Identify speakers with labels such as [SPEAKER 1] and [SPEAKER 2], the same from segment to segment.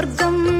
[SPEAKER 1] சொர்க்கம்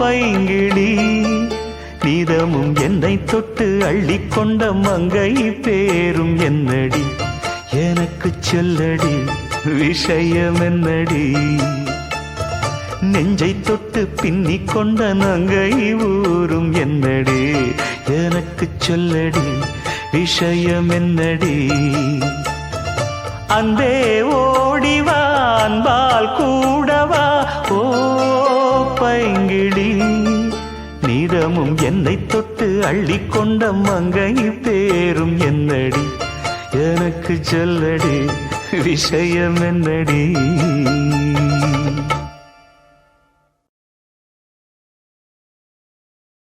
[SPEAKER 2] பைங்கிழி. நீதமும் என்னை தொட்டு அள்ளிக்கொண்ட மங்கை பேரும் என்னடி? எனக்கு சொல்லடி விஷயம் என்னடி நெஞ்சை தொட்டு பின்னிக் கொண்ட நங்கை ஊரும் என்னடி? எனக்கு சொல்லடி விஷயம் என்னடி அன்பே ஓடிவா அன்பால் கூடவா அள்ளிக்கொண்ட மங்கை பேரும் என்னடி? எனக்கு சொல்லடி விஷயம் என்னடி